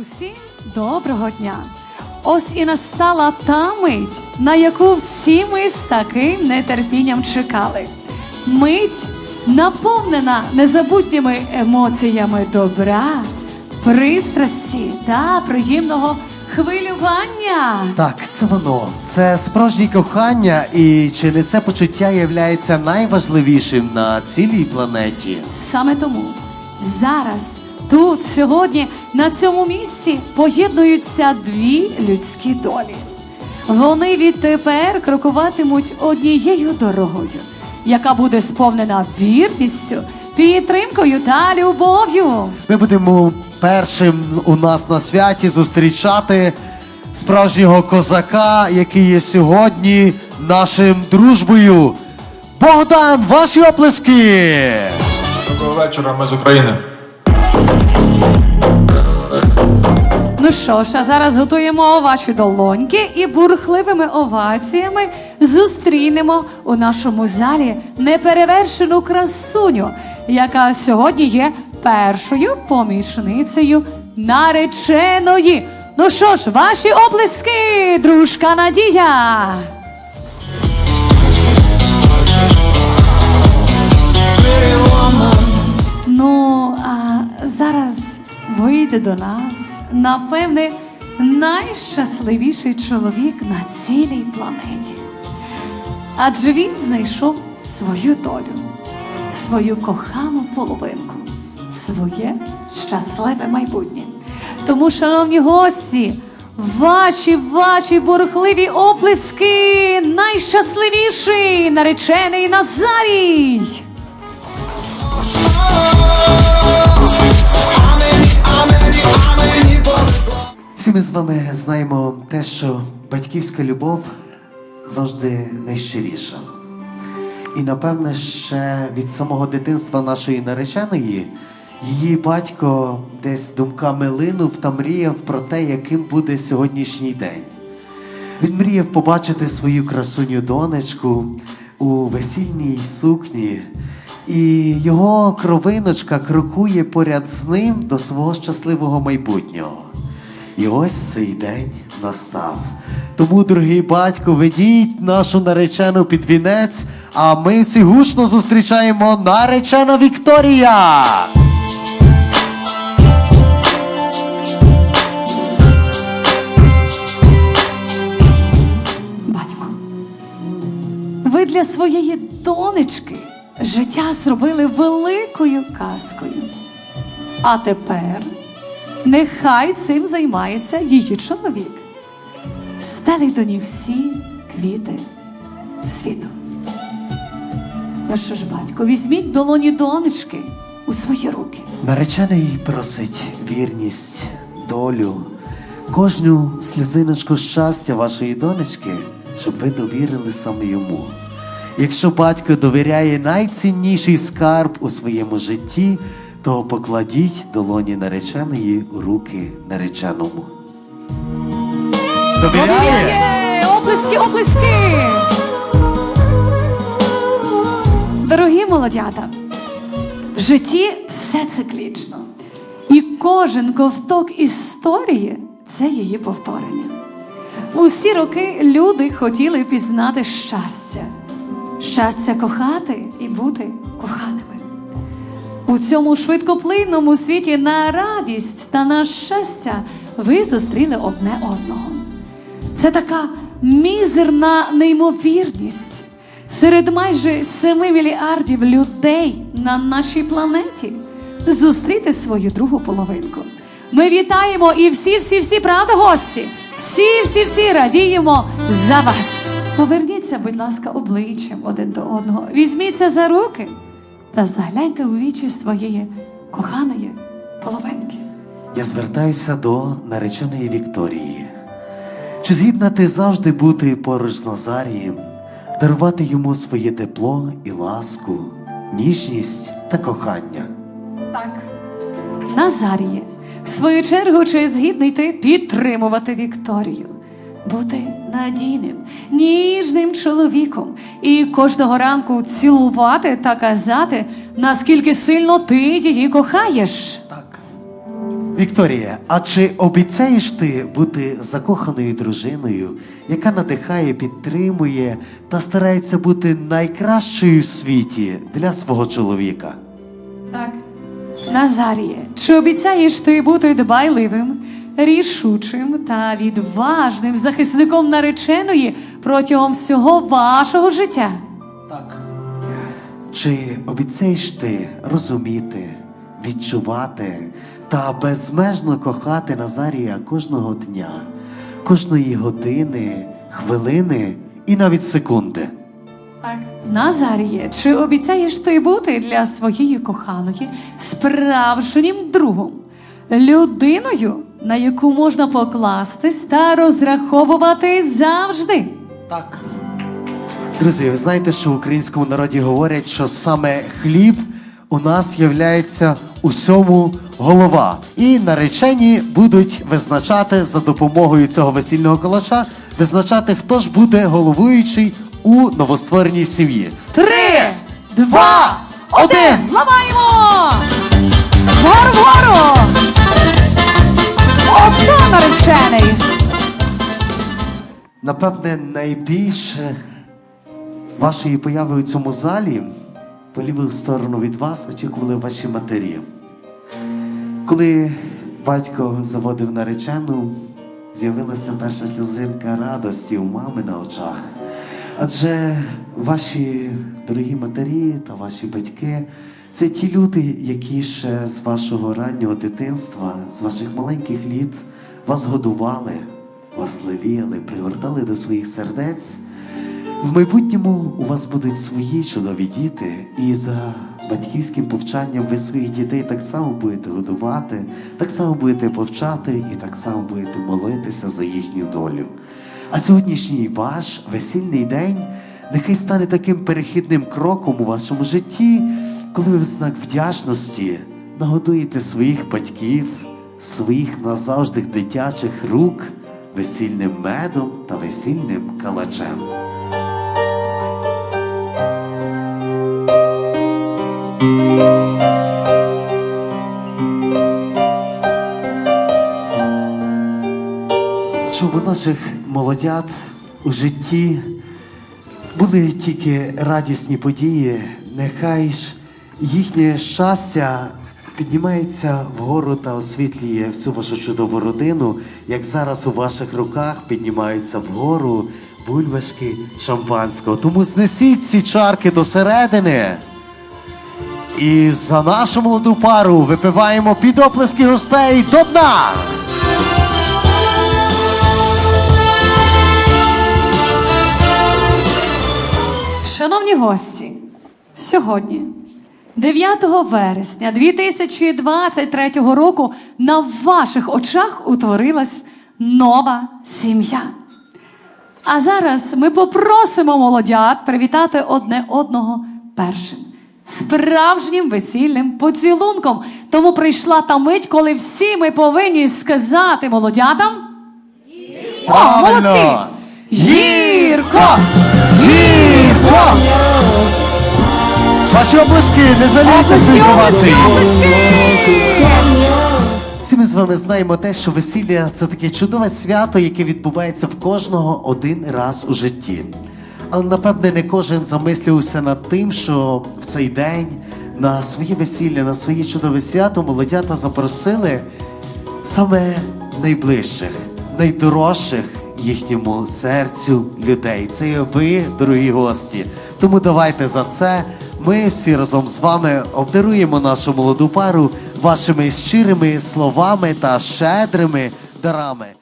Усім доброго дня! Ось і настала та мить, на яку всі ми з таким нетерпінням чекали. Мить наповнена незабутніми емоціями добра, пристрасті та приємного хвилювання. Так, це воно. Це справжнє кохання, і чи не це почуття є найважливішим на цілій планеті? Саме тому зараз, тут, сьогодні, на цьому місці поєднуються дві людські долі. Вони відтепер крокуватимуть однією дорогою, яка буде сповнена вірністю, підтримкою та любов'ю. Ми будемо першим у нас на святі зустрічати справжнього козака, який є сьогодні нашим дружбою. Богдан, ваші оплески! Доброго вечора, ми з України. Ну що ж, а зараз готуємо ваші долоньки і бурхливими оваціями зустрінемо у нашому залі неперевершену красуню, яка сьогодні є першою помічницею нареченої. Ну що ж, ваші оплески, дружка Надія. Ну, зараз вийде до нас, напевне, найщасливіший чоловік на цілій планеті. Адже він знайшов свою долю, свою кохану половинку, своє щасливе майбутнє. Тому, шановні гості, ваші ваші бурхливі оплески, найщасливіший наречений Назарій! Всі ми з вами знаємо те, що батьківська любов завжди найщиріша. І напевне, ще від самого дитинства нашої нареченої її батько десь думками линув та мріяв про те, яким буде сьогоднішній день. Він мріяв побачити свою красуню донечку у весільній сукні, і його кровиночка крокує поряд з ним до свого щасливого майбутнього. І ось цей день настав. Тому, дорогий батько, ведіть нашу наречену під вінець, а ми всі гучно зустрічаємо наречена Вікторія. Батько, ви для своєї донечки життя зробили великою казкою. А тепер нехай цим займається її чоловік. Стелить до них всі квіти світу. Ну що ж, батько, візьміть долоні донечки у свої руки. Наречений просить вірність, долю, кожну сльозиночку щастя вашої донечки, щоб ви довірили саме йому. Якщо батько довіряє найцінніший скарб у своєму житті, то покладіть долоні нареченої руки нареченому. Довіряє? Оплески, оплески! Дорогі молодята, в житті все циклічно. І кожен ковток історії це її повторення. В усі роки люди хотіли пізнати щастя, щастя кохати і бути коханими. У цьому швидкоплинному світі на радість та на щастя ви зустріли одне одного. Це така мізерна неймовірність серед майже 7 мільярдів людей на нашій планеті зустріти свою другу половинку. Ми вітаємо і всі, всі, всі, правда, гості? Всі, всі, всі радіємо за вас. Поверніться, будь ласка, обличчям один до одного. Візьміться за руки та загляньте у вічі своєї коханої половинки. Я звертаюся до нареченої Вікторії. Чи згідна ти завжди бути поруч з Назарієм, дарувати йому своє тепло і ласку, ніжність та кохання? Так. Назаріє, в свою чергу, чи згідний ти підтримувати Вікторію, бути надійним, ніжним чоловіком і кожного ранку цілувати та казати, наскільки сильно ти її кохаєш. Так. Вікторія, а чи обіцяєш ти бути закоханою дружиною, яка надихає, підтримує та старається бути найкращою в світі для свого чоловіка? Так. Назаріє, чи обіцяєш ти бути дбайливим, рішучим та відважним захисником нареченої протягом всього вашого життя? Так. Чи обіцяєш ти розуміти, відчувати та безмежно кохати Назарія кожного дня, кожної години, хвилини і навіть секунди? Так. Назаріє, чи обіцяєш ти бути для своєї коханої справжнім другом, людиною, на яку можна покластись та розраховувати завжди? Так. Друзі, ви знаєте, що в українському народі говорять, що саме хліб у нас являється усьому голова. І наречені будуть визначати за допомогою цього весільного калача, визначати, хто ж буде головуючий у новоствореній сім'ї. Три, два, один! Ламаємо! Вгору, вгору! Ото наречений! Напевне, найбільше вашої появи у цьому залі по ліву сторону від вас очікували ваші матері. Коли батько заводив наречену, з'явилася перша сльозинка радості у мами на очах. Адже ваші дорогі матері та ваші батьки це ті люди, які ще з вашого раннього дитинства, з ваших маленьких літ вас годували, вас леліяли, пригортали до своїх сердець. В майбутньому у вас будуть свої чудові діти, і за батьківським повчанням ви своїх дітей так само будете годувати, так само будете повчати і так само будете молитися за їхню долю. А сьогоднішній ваш весільний день нехай стане таким перехідним кроком у вашому житті, коли ви в знак вдячності нагодуєте своїх батьків, своїх назавжди дитячих рук весільним медом та весільним калачем. щоб у наших молодят у житті були тільки радісні події, нехай ж їхнє щастя піднімається вгору та освітлює всю вашу чудову родину, як зараз у ваших руках піднімаються вгору бульбашки шампанського. Тому знесіть ці чарки до середини. І за нашу молоду пару випиваємо під оплески гостей до дна. Шановні гості, сьогодні, 9 вересня 2023 року, на ваших очах утворилась нова сім'я. А зараз ми попросимо молодят привітати одне одного першим. Справжнім весільним поцілунком. Тому прийшла та мить, коли всі ми повинні сказати молодятам. О, молодці! Гірко! Гірко! Ваші облиски, не жалійте овацій. оплески! Всі ми з вами знаємо те, що весілля це таке чудове свято, яке відбувається в кожного один раз у житті. Але напевне не кожен замислювався над тим, що в цей день на своє весілля, на своє чудове свято молодята запросили саме найближчих, найдорожчих їхньому серцю людей. Це є ви, дорогі гості. Тому давайте за це ми всі разом з вами обдаруємо нашу молоду пару вашими щирими словами та щедрими дарами.